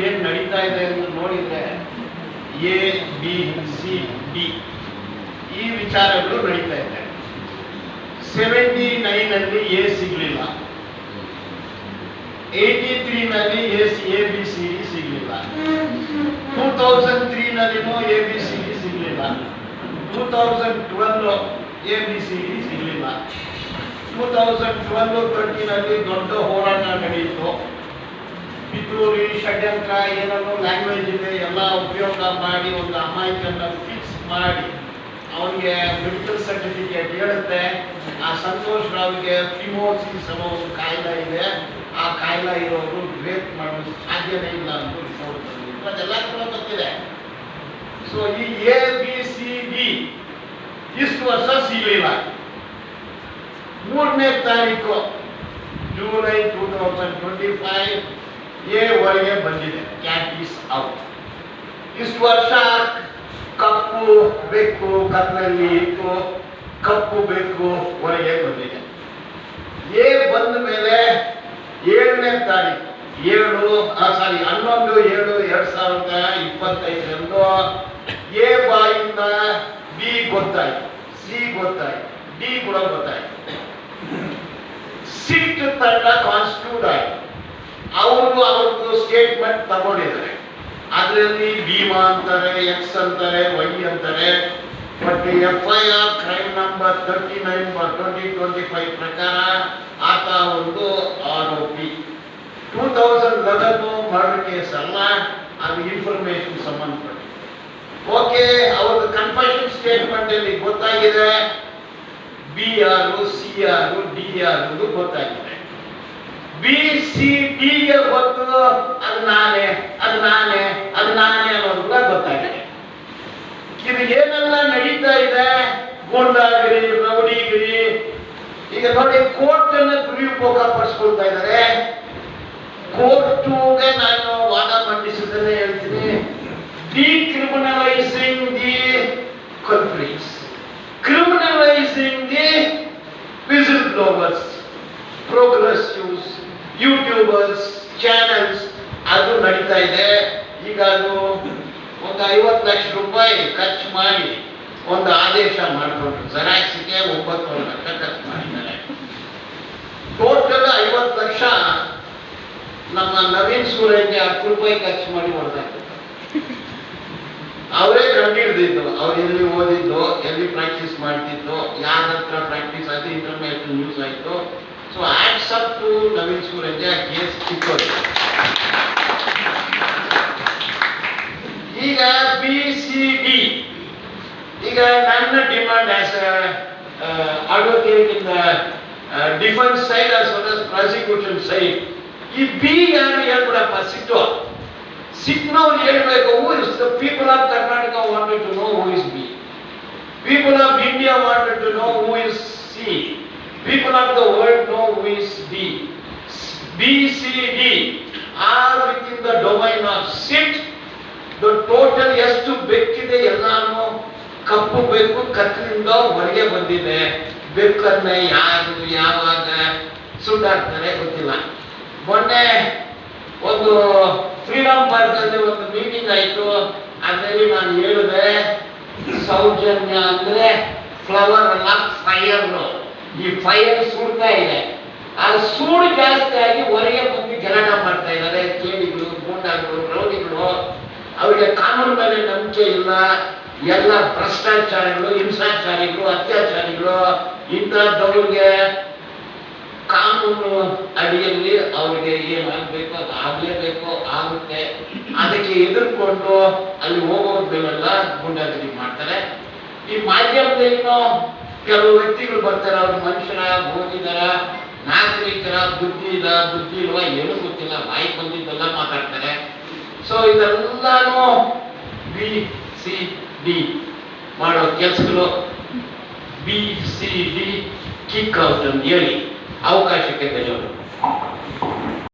ಏನ್ ನಡೀತಾ ಇದೆ ಅಂತ ನೋಡಿದ್ರೆ ಎ ಬಿ ಸಿ ಡಿ ಈ ವಿಚಾರಗಳು ನಡೀತಾ ಇದೆ ಸೆವೆಂಟಿ ನೈನ್ ಅಲ್ಲಿ ಎ ಸಿಗ್ಲಿಲ್ಲ ಏಯ್ಟಿ ತ್ರೀ ನಲ್ಲಿ A C A B C D ಸಿಗ್ಲಿಲ್ಲ ಟೂ ತೌಸಂಡ್ ತ್ರೀ ನಲ್ಲಿನೂ ಎ ಬಿ ಸಿ ಡಿ ಸಿಗ್ಲಿಲ್ಲ two thousand twelve A B C D ಸಿಗ್ಲಿಲ್ಲ ಟೂ ತೌಸಂಡ್ ಟ್ವೆಲ್ ತರ್ಟಿನಲ್ಲಿ ದೊಡ್ಡ ಹೋರಾಟ ನಡೆಯಿತು ಪಿತೂರಿ ಷಡ್ಯಂತ್ರ ಏನೇನೋ ಲ್ಯಾಂಗ್ವೇಜ್ ಇದೆ, ಎಲ್ಲ ಉಪಯೋಗ ಮಾಡಿ, ಒಂದು ಅಮಾಯಕನ್ನ ಫಿಕ್ಸ್ ಮಾಡಿ ಅವನಿಗೆ ಮೆಡಿಕಲ್ ಸರ್ಟಿಫಿಕೇಟ್ ಹೇಳುತ್ತೆ. ಆ ಸಂತೋಷ್ ರಾವ್ಗೆ ಫಿಮೋಸಿಸ್ ಅನ್ನೋ ಒಂದು ಕಾಯಿಲೆ ಇದೆ. ಆ ಕಾಯಿಲೆ ಇರೋರು ರೇಪ್ ಮಾಡಲು ಸಾಧ್ಯನೇ ಇಲ್ಲ ಅಂತ ಅದೆಲ್ಲ ಕೂಡ ಗೊತ್ತಿದೆ. ಸೊ ಈ ಎ ಬಿ ಸಿ ಡಿ ಇಷ್ಟು ವರ್ಷ ಸಿಗಲಿಲ್ಲ. ಮೂರನೇ ತಾರೀಕು July two thousand twenty five A ಒಳಗೆ ಬಂದಿದೆ. ಕ್ಯಾಟ್ ಈಸ್ ಔಟ್ ಇಷ್ಟು ವರ್ಷ ಕಪ್ಪು ಬೆಕ್ಕು ಕತ್ತಲಲ್ಲಿ ಇತ್ತು. ಕಪ್ಪು ಬೆಕ್ಕು ಹೊರಗೆ ಬಂದಿದೆ. ಎ ಬಂದ ಮೇಲೆ ಏಳನೇ ತಾರೀಕು, ಏಳು ಸಾರಿ ಹನ್ನೊಂದು, ಏಳು, ಎರಡು ಸಾವಿರದ ಇಪ್ಪತ್ತೈದರಂದು ಎ ಬಾಯಿಂದ ಬಿ ಗೊತ್ತಾಯ್ತು. ಸಿ ಗೊತ್ತಾಯ್ತು. ಡಿ ಕೂಡ ಗೊತ್ತಾಯ್ತು. ಸಿಟ್ ತಂಡ ಕಾನ್ಸ್ಟಿಟ್ಯೂಟ್ ಆಯಿತು. ಸ್ಟೇಟ್ಮೆಂಟ್ ತಗೊಂಡಿದ್ದಾರೆ. ಅದರಲ್ಲಿ ಭೀಮಾ ಅಂತಾರೆ ಎಕ್ಸ್ ಅಂತಾರೆ ವೈ ಅಂತಾರೆ but F I R crime number thirty nine twenty twenty five ಪ್ರಕಾರ ಆತ ಒಂದು ಆರೋಪಿ. Two thousand eleven murder case ಅಲ್ಲ, ಅದು ಇನ್ಫಾರ್ಮೇಶನ್ ಸಂಬಂಧಪಟ್ಟ ಓಕೆ ಅವ್ರದ್ದು ಕನ್ಫೆಷನ್ ಸ್ಟೇಟ್ಮೆಂಟ್ ಅಲ್ಲಿ ಗೊತ್ತಾಗಿದೆ. B R C R D R ಗೊತ್ತಾಗಿದೆ. ಬಿ ಸಿ ಡಿ ಗೆ ಗೊತ್ತು ಅದು ನಾನೇ ಅದು ನಾನೇ ಅದು ನಾನೇ ಅನ್ನೋದು ಕೂಡ ಗೊತ್ತಾಗಿದೆ. ಇದು ಏನೆಲ್ಲ ನಡೀತಾ ಇದೆ? ಗೂಂಡಾಗಿರಿ ರೌಡಿಗಿರಿ. ಈಗ ನೋಡಿ ಕೋರ್ಟ್ ಅನ್ನ ದುರುಪಯೋಗ ಪಡಿಸ್ಕೊಳ್ತಾ ಇದ್ದಾರೆ. ಕೋರ್ಟುಗೆ ನಾನು ವಾದ ಮಂಡಿಸಿದ್ರೆ ಹೇಳ್ತೀನಿ. Decriminalizing the culprits, criminalizing the whistleblowers, progressives, YouTubers channels ಅದು ನಡೀತಾ ಇದೆ. ಈಗ ಅದು ಒಂದು ಐವತ್ತು ಲಕ್ಷ ರೂಪಾಯಿ ಖರ್ಚು ಮಾಡಿ ಒಂದು ಆದೇಶ ಮಾಡಿಕೊಂಡ್ರು ಜೆರಾಕ್ಸ್ಗೆ ಒಂಬತ್ತು ಲಕ್ಷ ಖರ್ಚು ಮಾಡಿದ್ದಾರೆ. ಟೋಟಲ್ ಐವತ್ತು ಲಕ್ಷ ನಮ್ಮ ನವೀನ್ ಸೂರ್ಯಗೆ ಹತ್ತು ರೂಪಾಯಿ ಖರ್ಚು ಮಾಡಿ ಹೊಡೆದಾಕಿದ್ರು ಅವರೇ ಕಂಡಿಡ್ದಿದ್ದು ಅವ್ರು ಎಲ್ಲಿ ಓದಿದ್ದು, ಎಲ್ಲಿ ಪ್ರಾಕ್ಟೀಸ್ ಮಾಡ್ತಿದ್ದು, ಯಾರ ಹತ್ರ ಪ್ರಾಕ್ಟೀಸ್ ಅದು ಇಂಟರ್ನೆಟ್ ನ್ಯೂಸ್ ಆಯ್ತು. so what's up to Naveen Suraj case ಚಿಕ್ಕೋದು ಈಗ ಬಿ ಸಿ ಡಿ ಈಗ ನನ್ನ demand as advocate in defence side as well as prosecution side ಈ ಬಿ ಯಾರು ಹೇಳ್ಬಿಡಪ್ಪ ಸಿಟ್ಟು ಸಿಟ್ನವ್ರು ಹೇಳ್ಬೇಕು who is the people of Karnataka wanted to know who is B people of India wanted to know who is C people of the world D. B, C, D B C D domain of sit. The total ಎಷ್ಟು ಬೆಕ್ಕಿದೆ ಎಲ್ಲಾನು ಕಪ್ಪು ಬೆಕ್ಕು ಕತ್ತಲಿಂದ ಹೊರಗೆ ಬಂದಿದೆ. ಬೆಕ್ಕನ್ನ ಯಾರು ಯಾವಾಗ ಸುಟ್ಟಾಕ್ತಾರೆ ಗೊತ್ತಿಲ್ಲ. ಮೊನ್ನೆ ಒಂದು ಫ್ರೀಡಮ್ ಪಾರ್ಕ್ ಅಲ್ಲಿ ಒಂದು ಮೀಟಿಂಗ್ ಆಯ್ತು. ಅದರಲ್ಲಿ ನಾನು ಹೇಳಿದೆ ಸೌಜನ್ಯ ಅಂದ್ರೆ ಫ್ಲವರ್ ಅಲ್ಲ ಫೈರ್ ಈ ಫೈರ್ ಸುಡ್ತಾ ಇದೆ. ಆ ಸೂಡು ಜಾಸ್ತಿ ಆಗಿ ಹೊರಗೆ ಬಂದು ಜನನ ಮಾಡ್ತಾ ಇದ್ದಾರೆ, ಕೇಳಿಗಳು, ಗೂಂಡಾಗಳು, ರೌಡಿಗಳು. ಅವರಿಗೆ ಕಾನೂನು ಮೇಲೆ ನಂಬಿಕೆ ಇಲ್ಲ. ಎಲ್ಲ ಭ್ರಷ್ಟಾಚಾರಿಗಳು, ಹಿಂಸಾಚಾರಿಗಳು, ಅತ್ಯಾಚಾರಿಗಳು. ಇಂಥದ್ದವ್ರಿಗೆ ಕಾನೂನು ಅಡಿಯಲ್ಲಿ ಅವರಿಗೆ ಏನಾಗಬೇಕು, ಅದು ಆಗಲೇಬೇಕು, ಆಗುತ್ತೆ. ಅದಕ್ಕೆ ಎದುರ್ಕೊಂಡು ಅಲ್ಲಿ ಹೋಗೋದ್ಮೇಲೆಲ್ಲ ಗುಂಡಾಗಿರಿ ಮಾಡ್ತಾರೆ. ಈ ಮಾಧ್ಯಮದಲ್ಲಿನೂ ಕೆಲವು ವ್ಯಕ್ತಿಗಳು ಬರ್ತಾರೆ, ಅವ್ರ ಮನುಷ್ಯರ ಓದಿದಾರ ನಾಗರಿಕರ ಬುದ್ಧಿ ಇಲ್ಲ, ಬುದ್ಧಿ ಇಲ್ವಾ, ಏನೂ ಗೊತ್ತಿಲ್ಲ, ಬಾಯಿ ಬಂದಿದ್ದೆಲ್ಲ ಮಾತಾಡ್ತಾರೆ. ಸೊ ಇದೆಲ್ಲಾನು ಬಿ ಸಿ ಡಿ ಮಾಡೋ ಕೆಲಸಗಳು. B C D kick out ಅಂತ ಹೇಳಿ ಅವಕಾಶಕ್ಕೆ ಧನ್ಯವಾದ